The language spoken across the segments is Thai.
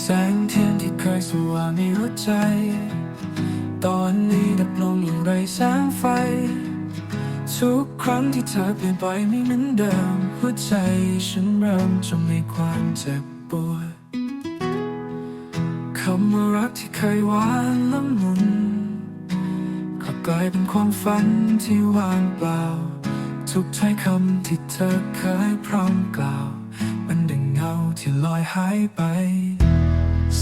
แสงเทียนที่เคยสว่างในหัวใจ ตอนนี้ดับลงอย่างไรแสงไฟ ทุกครั้งที่เธอเปลี่ยนไปไม่เหมือนเดิม หัวใจฉันเริ่มจะมีความเจ็บปวดคำว่ารักที่เคยหวานละมุนกลับกลายเป็นความฝันที่ว่างเปล่า ทุกถ้อยคำที่เธอเคยพร้อมกล่าว มันดังเงาที่ลอยหายไป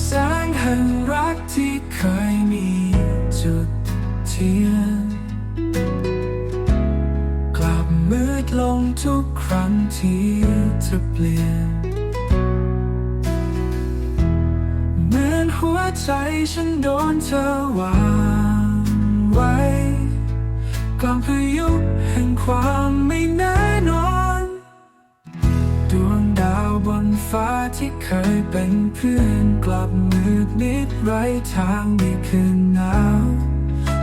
แสงแห่งรักที่เคยมีจุดเทียน กลับมืดลงทุกครั้งที่เธอเปลี่ยน เหมือนหัวใจฉันโดนเธอวางไว้กลางพายุแห่งความไม่แน่นอนดวง ฟ้าที่เคยเป็นเพื่อนกลับมืดมิดไร้ทางในคืนหนาว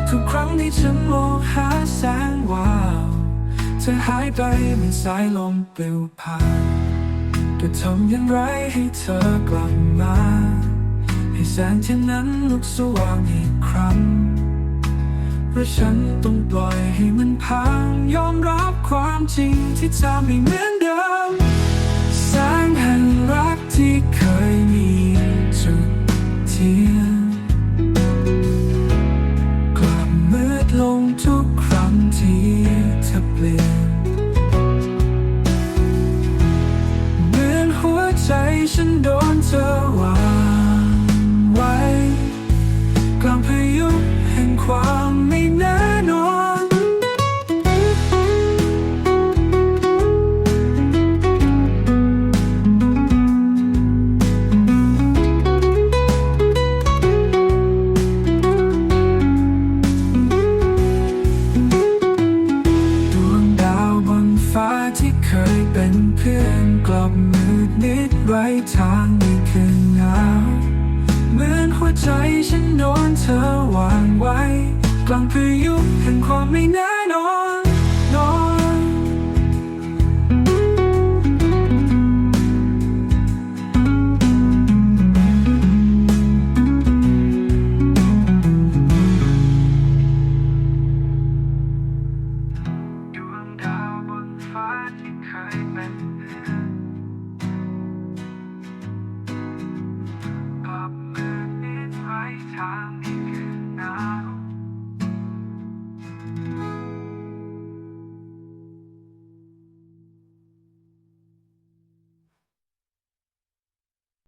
ทุกครั้งที่ฉันมองหาแสงวาวเธอหายไปเหมือนสายลมปลิวผ่านจะทำอย่างไรให้เธอกลับมา ให้แสงเทียนนั้นลุกสว่างอีกครั้งเพราะฉันต้องปล่อยให้มันพังยอมรับความจริงที่จะไม่เหมือนเดิม ลงทุกครั้งที่เธอเปลี่ยนเหมือนหัวใจฉันโดนเธอวาง ฟ้าที่เคยเป็นเพื่อนกลับมืดนิดไว้ทางในคืนหนาวเหมือนหัวใจฉันโดนเธอวางไว้ กลางพายุแห่งความไม่แน่นอน